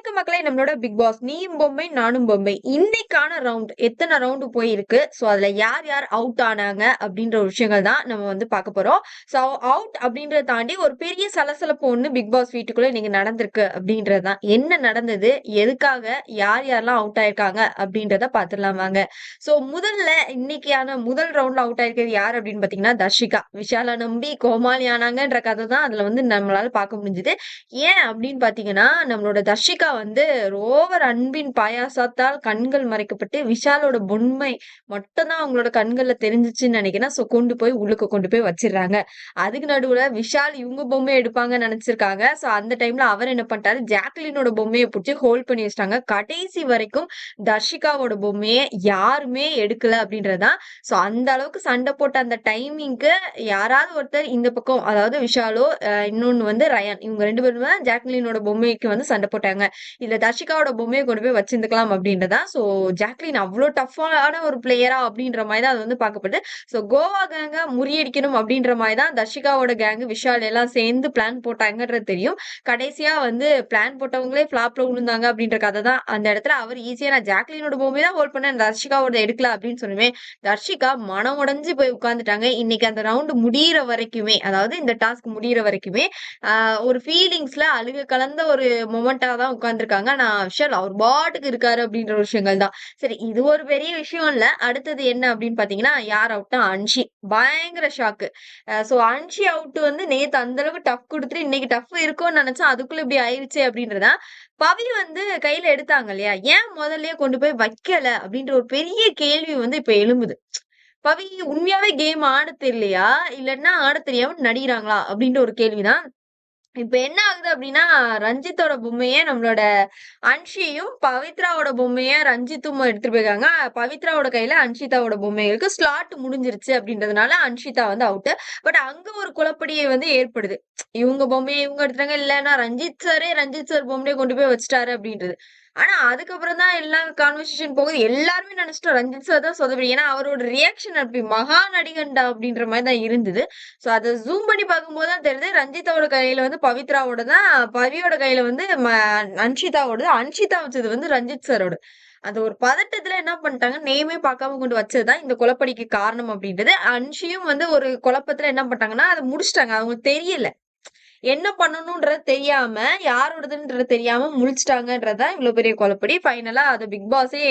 வணக்கம் மக்களே நம்மளோட பிக் பாஸ் நீயும் பொம்மை நானும் பொம்மை. இன்னைக்கான ரவுண்ட் எத்தனை ரவுண்டு போயிருக்கு? ஸோ அதுல யார் யார் அவுட் ஆனாங்க அப்படின்ற ஒரு விஷயங்கள் தான் நம்ம வந்து பார்க்க போறோம். ஸோ அவுட் அப்படின்றத தாண்டி ஒரு பெரிய சலசலப்பு ஒன்று பிக் பாஸ் வீட்டுக்குள்ள இன்னைக்கு நடந்திருக்கு அப்படின்றது தான். என்ன நடந்தது? எதுக்காக? யார் யாரெல்லாம் அவுட் ஆயிருக்காங்க அப்படின்றத பார்த்துடலாம் வாங்க. ஸோ முதல்ல இன்னைக்கான முதல் ரவுண்ட்ல அவுட் ஆயிருக்கிறது யார் அப்படின்னு பார்த்தீங்கன்னா தர்ஷிகா. விஷாலா நம்பி கோமாளி ஆனாங்கன்ற கதை தான் அதுல வந்து நம்மளால பார்க்க முடிஞ்சுது. ஏன் அப்படின்னு பார்த்தீங்கன்னா நம்மளோட தர்ஷிகா வந்து ரோவர் அன்பின் பாயாசத்தால் கண்கள் மறைக்கப்பட்டு விஷாலோட பொன்மை மட்டும்தான் அவங்களோட கண்கள்ல தெரிஞ்சிச்சுன்னு நினைக்கிறேன் ஸோ கொண்டு போய் உள்ளுக்கு கொண்டு போய் வச்சிடுறாங்க. அதுக்கு நடுவுல விஷால் இவங்க பொம்மை எடுப்பாங்கன்னு நினைச்சிருக்காங்க. ஸோ அந்த டைம்ல அவர் என்ன பண்ணிட்டாரு? ஜாக்லினோட பொம்மையை பிடிச்சி ஹோல்ட் பண்ணி வச்சிட்டாங்க. கடைசி வரைக்கும் தர்ஷிகாவோட பொம்மையை யாருமே எடுக்கல அப்படின்றதான் ஸோ அந்த அளவுக்கு சண்டை போட்ட அந்த டைமிங்க்கு யாராவது ஒருத்தர் இந்த பக்கம் அதாவது விஷாலோ இன்னொன்னு வந்து ரயான் இவங்க ரெண்டு பேருமே ஜாக்லினோட பொம்மைக்கு வந்து சண்டை போட்டாங்க. இதுல தர்ஷிகாவோட பொம்மையை கொண்டு போய் வச்சிருந்துக்கலாம் அப்படின்றதா? ஸோ ஜாக்லின் அவ்வளோ டஃப்பான ஒரு பிளேயரா அப்படின்ற மாதிரி தான் அது வந்து பார்க்கப்படுது. ஸோ கோவா கேங்க முறியடிக்கணும் அப்படின்ற மாதிரி தான் தர்ஷிகாவோட கேங்கு விஷால் எல்லாம் சேர்ந்து பிளான் போட்டாங்கன்றது தெரியும். கடைசியா வந்து பிளான் போட்டவங்களே ஃபிளாப்ல விழுந்தாங்க அப்படின்ற கதை தான் அந்த இடத்துல. அவர் ஈஸியா நான் ஜாக்லினோட பொம்மை தான் ஹோல்ட் பண்ணேன் தர்ஷிகாவோட எடுக்கல அப்படின்னு சொல்லுவேன் தர்ஷிகா மனம் உடஞ்சு போய் உட்காந்துட்டாங்க இன்னைக்கு அந்த ரவுண்டு முடியிற வரைக்குமே அதாவது இந்த டாஸ்க் முடியிற வரைக்குமே ஒரு ஃபீலிங்ஸ்ல அழுக கலந்த ஒரு மொமெண்டா தான் உட்காந்துருக்காங்க நான் விஷால் அவர் பாட்டுக்கு இருக்காரு அப்படின்ற விஷயங்கள் தான். சரி இது ஒரு பெரிய விஷயம் இல்ல. அடுத்தது என்ன அப்படின்னு பாத்தீங்கன்னா யார் அவுட்னா அன்ஷி. பயங்கர ஷாக்கு சோ அன்ஷி அவுட் வந்து நேத்து அந்த அளவுக்கு டஃப் கொடுத்துட்டு இன்னைக்கு டஃப் இருக்கும்னு நினைச்சா அதுக்குள்ள இப்படி ஆயிடுச்சு அப்படின்றதா பவி வந்து கையில எடுத்தாங்க இல்லையா? ஏன் முதல்லயே கொண்டு போய் வைக்கல? அப்படின்ற ஒரு பெரிய கேள்வி வந்து இப்ப எழும்புது. பவி உண்மையாவே கேம் ஆட தெரியலையா? இல்லன்னா ஆட தெரியாம நடிகிறாங்களா அப்படின்ற ஒரு கேள்விதான் இப்ப என்ன ஆகுது அப்படின்னா ரஞ்சித்தோட பொம்மையை நம்மளோட அன்ஷியும் பவித்ராவோட பொம்மையை ரஞ்சித்தும் எடுத்துட்டு போயிருக்காங்க. பவித்ராவோட கையில அன்ஷிதாவோட பொம்மைகளுக்கு ஸ்லாட் முடிஞ்சிருச்சு அப்படின்றதுனால அன்ஷிதா வந்து அவுட்டு பட் அங்க ஒரு குழப்படியை வந்து ஏற்படுது. இவங்க பொம்மையை இவங்க எடுத்துட்டாங்க இல்லைன்னா ரஞ்சித் சாரே ரஞ்சித் சார் பொம்மையை கொண்டு போய் வச்சுட்டாரு அப்படின்றது. ஆனா அதுக்கப்புறம் தான் எல்லாம் கான்வர்சேஷன் போகுது. எல்லாருமே நினைச்சிட்டோம் ரஞ்சித் சார் தான் சொதப்படி ஏன்னா அவரோட ரியாக்ஷன் அப்படி மகா நடிகண்டா அப்படின்ற மாதிரி தான் இருந்தது. ஸோ அதை ஜூம் பண்ணி பார்க்கும்போது தான் தெரியுது ரஞ்சிதாவோட கையில வந்து பவித்ராவோட தான் பவியோட கையில வந்து அன்ஷிதாவோட அன்ஷிதா வச்சது வந்து ரஞ்சித் சாரோட அந்த ஒரு பதட்டத்துல என்ன பண்ணிட்டாங்க நேமே பார்க்காம கொண்டு வச்சதுதான் இந்த குழப்படிக்கு காரணம் அப்படின்றது. அன்ஷியும் வந்து ஒரு குழப்பத்துல என்ன பண்ணிட்டாங்கன்னா அதை முடிச்சிட்டாங்க. அவங்களுக்கு தெரியல. என்ன பண்ணணும்ன்றது தெரியாம யாரோடதுன்றது தெரியாம முழிச்சிட்டாங்கன்றதா இவ்வளவு பெரிய கொலப்படி ஃபைனலா அது பிக் பாஸே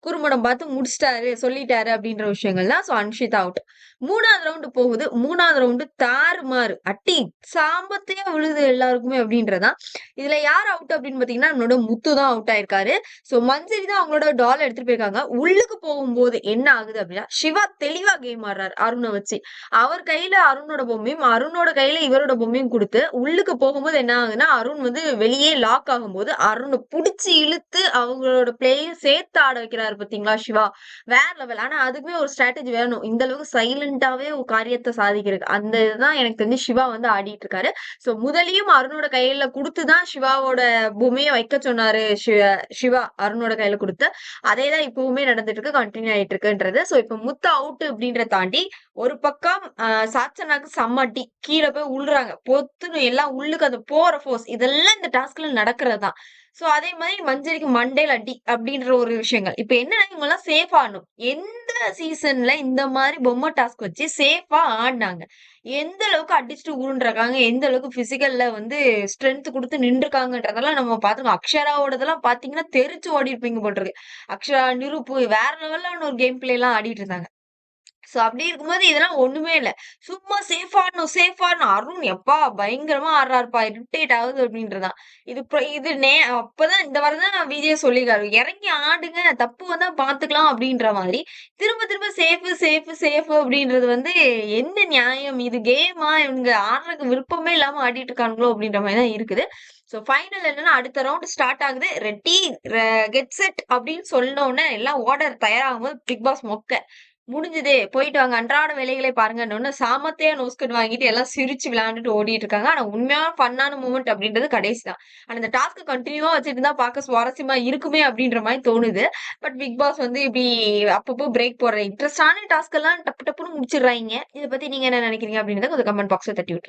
குறும்படம் பார்த்து முடிச்சிட்டாரு சொல்லிட்டாரு அப்படின்ற விஷயங்கள் தான் ஸோ அன்ஷித் அவுட் மூணாவது ரவுண்டு போகுது. மூணாவது ரவுண்டு தாறுமாறு அட்டி சாம்பத்தையே விழுது எல்லாருக்குமே அப்படின்றதான். இதுல யார் அவுட் அப்படின்னு பாத்தீங்கன்னா நம்மளோட முத்து தான் அவுட் ஆயிருக்காரு. ஸோ மஞ்சரி தான் அவங்களோட டால் எடுத்துட்டு போயிருக்காங்க. உள்ளுக்கு போகும்போது என்ன ஆகுது அப்படின்னா சிவா தெளிவா கேம் ஆடுறாரு அருணை வச்சு. அவர் கையில அருணோட பொம்மையும் அருணோட கையில இவரோட பொம்மையும் கொடுத்து உள்ளுக்கு போகும்போது என்ன ஆகுதுன்னா அருண் வந்து வெளியே லாக் ஆகும்போது அருணை புடிச்சு இழுத்து அவங்களோட பிளேயும் சேர்த்து ஆட வைக்கிறாரு பாத்தீங்களா சிவா? வேற லெவல் ஆனா அதுக்குமே ஒரு ஸ்ட்ராட்டஜி வேணும். இந்த அளவுக்கு சைலண்டாவே ஒரு காரியத்தை சாதிக்கிறது அந்த இதுதான் எனக்கு தெரிஞ்சு சிவா வந்து ஆடிட்டு இருக்காரு. சோ முதலையும் அருணோட கையில கொடுத்துதான் சிவாவோட பூமியை வைக்க சொன்னாரு சிவா அருணோட கையில கொடுத்து. அதே தான் இப்பவுமே நடந்துட்டு இருக்கு கண்டினியூ ஆயிட்டு இருக்குன்றது சோ இப்ப முத்த அவுட் அப்படின்ற தாண்டி ஒரு பக்கம் சாச்சனாக்கு சம்மட்டி கீழே போய் உள்றாங்க பொத்து எல்லாம் உள்ளுக்கு அது போற ஃபோர்ஸ் இதெல்லாம் இந்த டாஸ்க்ல நடக்கிறது தான் சோ அதே மாதிரி மஞ்சரிக்கு மண்டேல அடி அப்படின்ற ஒரு விஷயங்கள். இப்ப என்ன இவங்க எல்லாம் சேஃப் ஆடணும். எந்த சீசன்ல இந்த மாதிரி பொம்மை டாஸ்க் வச்சு சேஃபா ஆடினாங்க? எந்த அளவுக்கு அடிச்சுட்டு உருண்டுறாங்க எந்த அளவுக்கு பிசிக்கல்ல வந்து ஸ்ட்ரென்த் கொடுத்து நின்றுருக்காங்கன்றதெல்லாம் நம்ம பாத்துக்கோம் அக்ஷராவோடதெல்லாம் பாத்தீங்கன்னா தெரிச்சு ஓடி இருப்பீங்க போட்டிருக்கு அக்ஷரா நிருப்பு வேற லெவல்ல ஒரு கேம் பிளே எல்லாம் ஆடிட்டு இருந்தாங்க. ஸோ அப்படி இருக்கும்போது இதெல்லாம் ஒண்ணுமே இல்லை. சும்மா சேஃப் ஆடணும் சேஃப் ஆடணும். அருண் எப்பா பயங்கரமா ஆடுறாருப்பா. இரிட்டேட் ஆகுது அப்படின்றதான். இது இது நே அப்பதான் இந்த வாரம் தான் விஜய் சொல்லிக்காரு இறங்கி ஆடுங்க தப்பு வந்தா பாத்துக்கலாம் அப்படின்ற மாதிரி. திரும்ப திரும்ப சேஃப் சேஃப் சேஃப் அப்படின்றது வந்து என்ன நியாயம்? இது கேமா இவங்க ஆடுறதுக்கு விருப்பமே இல்லாம ஆடிட்டு இருக்காங்களோ அப்படின்ற மாதிரி தான் இருக்குது. ஸோ ஃபைனல் என்னன்னா அடுத்த ரவுண்ட் ஸ்டார்ட் ஆகுது. ரெட்டி கெட் செட் அப்படின்னு சொன்ன உடனே எல்லாம் ஓடர் தயாராகும் போது பிக் பாஸ் மொக்க. முடிஞ்சதே போயிட்டு வாங்க அன்றாட வேலைகளை பாருங்கன்னு சாமத்தையா நோஸ்கட் வாங்கிட்டு எல்லாம் சிரிச்சு விளையாண்டுட்டு ஓடிட்டு இருக்காங்க. ஆனா உண்மையான ஃபன்னான மூமெண்ட் அப்படின்றது கடைசி தான். ஆனா இந்த டாஸ்க் கண்டினியூவா வச்சுட்டு தான் பார்க்க சுவாரஸ்யமா இருக்குமே அப்படின்ற மாதிரி தோணுது. பட் பிக் பாஸ் வந்து இப்படி அப்பப்போ பிரேக் போடுற இன்ட்ரெஸ்டான டாஸ்க் எல்லாம் டப்பு டப்புன்னு முடிச்சிடுறாங்க. இதை பத்தி நீங்க என்ன நினைக்கிறீங்க அப்படின்றத கொஞ்சம் கமெண்ட் பாக்ஸ்ல தட்டி விட்டு